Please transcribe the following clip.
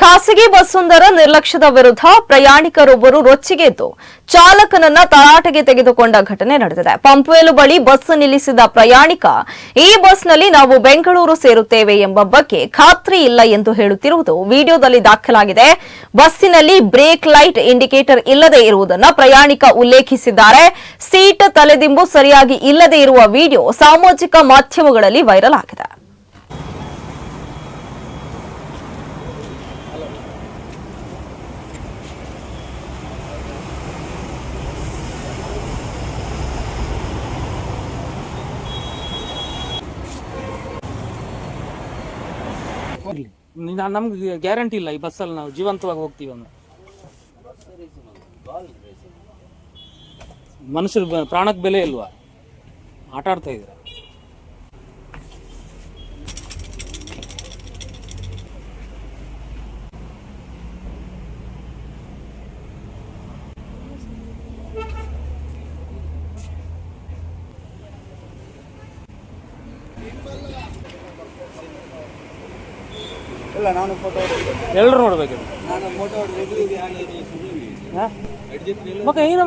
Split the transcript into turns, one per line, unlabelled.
ಖಾಸಗಿ ಬಸ್ಸೊಂದರ ನಿರ್ಲಕ್ಷ್ಯದ ವಿರುದ್ಧ ಪ್ರಯಾಣಿಕರೊಬ್ಬರು ರೊಚ್ಚಿಗೆದ್ದು ಚಾಲಕನನ್ನ ತರಾಟೆಗೆ ತೆಗೆದುಕೊಂಡ ಘಟನೆ ನಡೆದಿದೆ. ಪಂಪ್ವೇಲು ಬಳಿ ಬಸ್ ನಿಲ್ಲಿಸಿದ ಪ್ರಯಾಣಿಕ, ಈ ಬಸ್ನಲ್ಲಿ ನಾವು ಬೆಂಗಳೂರು ಸೇರುತ್ತೇವೆ ಎಂಬ ಬಗ್ಗೆ ಖಾತ್ರಿ ಇಲ್ಲ ಎಂದು ಹೇಳುತ್ತಿರುವುದು ವಿಡಿಯೋದಲ್ಲಿ ದಾಖಲಾಗಿದೆ. ಬಸ್ಸಿನಲ್ಲಿ ಬ್ರೇಕ್ ಲೈಟ್ ಇಂಡಿಕೇಟರ್ ಇಲ್ಲದೆ ಇರುವುದನ್ನು ಪ್ರಯಾಣಿಕ ಉಲ್ಲೇಖಿಸಿದ್ದಾರೆ. ಸೀಟ್ ತಲೆದಿಂಬು ಸರಿಯಾಗಿ ಇಲ್ಲದೆ ಇರುವ ವಿಡಿಯೋ ಸಾಮಾಜಿಕ ಮಾಧ್ಯಮಗಳಲ್ಲಿ ವೈರಲ್ ಆಗಿದೆ.
ನಮ್ಗೆ ಗ್ಯಾರಂಟಿ ಇಲ್ಲ ಈ ಬಸ್ಸಲ್ಲಿ ನಾವು ಜೀವಂತವಾಗಿ ಹೋಗ್ತೀವಿ ಅಂದ್ರೆ. ಮನುಷ್ಯರ ಪ್ರಾಣಕ್ಕೆ ಬೆಲೆ ಇಲ್ವಾ? ಆಟ ಆಡ್ತಾ ಇದ್ದೀರಾ.
ಇಲ್ಲ ನಾನು ಫೋಟೋ
ಎಲ್ಲರೂ ನೋಡ್ಬೇಕು
ನಾನು ಫೋಟೋ
ಮಗ ಏನೋ